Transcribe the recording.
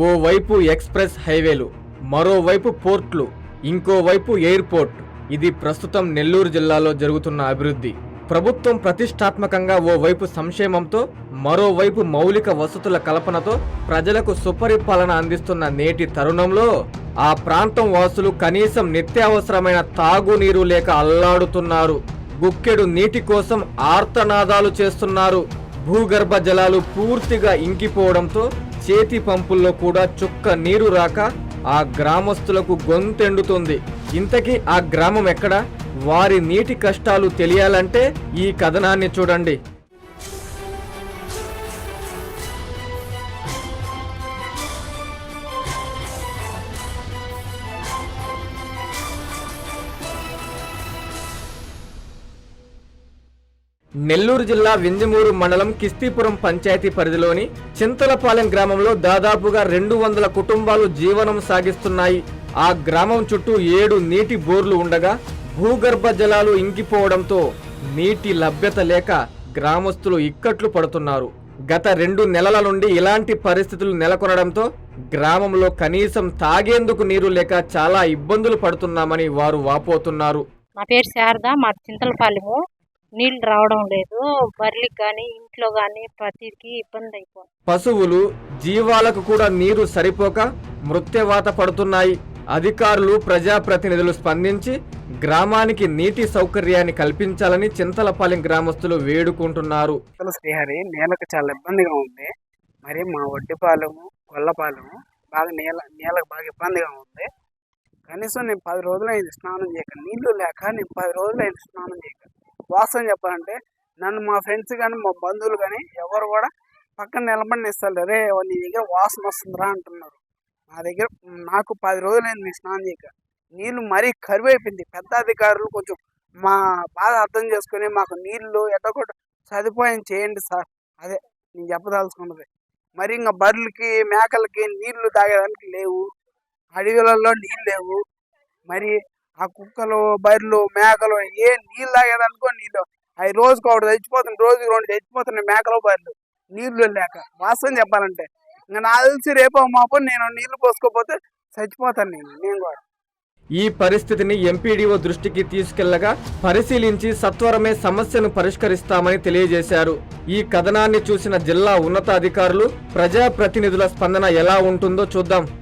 ఓవైపు ఎక్స్ప్రెస్ హైవేలు మరోవైపు పోర్ట్లు ఇంకోవైపు ఎయిర్పోర్ట్. ఇది ప్రస్తుతం నెల్లూరు జిల్లాలో జరుగుతున్న అభివృద్ధి. ప్రభుత్వం ప్రతిష్టాత్మకంగా ఓవైపు సంక్షేమంతో మరోవైపు మౌలిక వసతుల కల్పనతో ప్రజలకు సుపరిపాలన అందిస్తున్న నేటి తరుణంలో ఆ ప్రాంతం వాసులు కనీసం నిత్యావసరమైన తాగునీరు లేక అల్లాడుతున్నారు. గుక్కెడు నీటి కోసం ఆర్తనాదాలు చేస్తున్నారు. భూగర్భ జలాలు పూర్తిగా ఇంకిపోవడంతో చేతి పంపుల్లో కూడా చుక్క నీరు రాక ఆ గ్రామస్తులకు గొంతెండుతుంది. ఇంతకీ ఆ గ్రామం ఎక్కడ? వారి నీటి కష్టాలు తెలియాలంటే ఈ కథనాన్ని చూడండి. నెల్లూరు జిల్లా వింజమూరు మండలం కిస్తీపురం పంచాయతీ పరిధిలోని చింతలపాలెం గ్రామంలో దాదాపుగా రెండు వందల కుటుంబాలు జీవనం సాగిస్తున్నాయి. ఆ గ్రామం చుట్టూ ఏడు నీటి బోర్లు ఉండగా భూగర్భ జలాలు ఇంకిపోవడంతో నీటి లభ్యత లేక గ్రామస్తులు ఇక్కట్లు పడుతున్నారు. గత రెండు నెలల నుండి ఇలాంటి పరిస్థితులు నెలకొనడంతో గ్రామంలో కనీసం తాగేందుకు నీరు లేక చాలా ఇబ్బందులు పడుతున్నామని వారు వాపోతున్నారు. నా పేరు శారద మా చింతలపాలెము. నీళ్ళు రావడం లేదు. బర్రెలకు కానీ ఇంట్లో కానీ ప్రతికి ఇబ్బంది అయిపోయింది పశువులు జీవాలకు కూడా నీరు సరిపోక మృత్యవాత పడుతున్నాయి. అధికారులు ప్రజాప్రతినిధులు స్పందించి గ్రామానికి నీటి సౌకర్యాన్ని కల్పించాలని చింతలపాలెం గ్రామస్తులు వేడుకుంటున్నారు. శ్రీహరి నీళ్ళకి చాలా ఇబ్బందిగా ఉంది. మరి మా ఒడ్డిపాలెము గొల్లపాలెము బాగా నీళ్ళ నీళ్ళకి బాగా ఇబ్బందిగా ఉంది. కనీసం నేను పది రోజులైంది స్నానం చేయక నీళ్ళు లేక నేను పది రోజులైంది స్నానం చేయక. వాస్తవం చెప్పాలంటే నన్ను మా ఫ్రెండ్స్ కానీ మా బంధువులు కానీ ఎవరు కూడా పక్కన నిలబడిన ఇస్తారు రే నీ దగ్గర వాసన వస్తుందిరా అంటున్నారు. నా దగ్గర నాకు పది రోజులైంది నేను స్నానం చేయక. నీళ్ళు మరీ కరువు అయిపోయింది పెద్ద అధికారులు కొంచెం మా బాధ అర్థం చేసుకొని మాకు నీళ్ళు ఎట్టకొట్ట సదుపాయం చేయండి సార్. అదే నేను చెప్పదలుచుకున్నది. మరి ఇంకా బర్రెలకి మేకలకి నీళ్ళు తాగేదానికి లేవు. అడవులలో నీళ్ళు లేవు. మరి ఆ కుక్కలు బర్రెలు మేకలు ఏ నీళ్ళు తాగేదనుకో నీళ్ళు. అవి రోజుకు ఒకటి చచ్చిపోతున్నాయి రోజుకు రెండు చచ్చిపోతున్నాయి మేకలు బర్రెలు. నీళ్ళు లేక. వాస్తవం చెప్పాలంటే. ఇంకా నా తెలిసి రేపో మాపో నేను నీళ్ళు పోసుకోపోతే చచ్చిపోతాను నేను నేను కూడా. ఈ పరిస్థితిని ఎంపీడీఓ దృష్టికి తీసుకెళ్ళగా పరిశీలించి సత్వరమే సమస్యను పరిష్కరిస్తామని తెలియజేశారు. ఈ కథనాన్ని చూసిన జిల్లా ఉన్నతాధికారులు ప్రజాప్రతినిధుల స్పందన ఎలా ఉంటుందో చూద్దాం.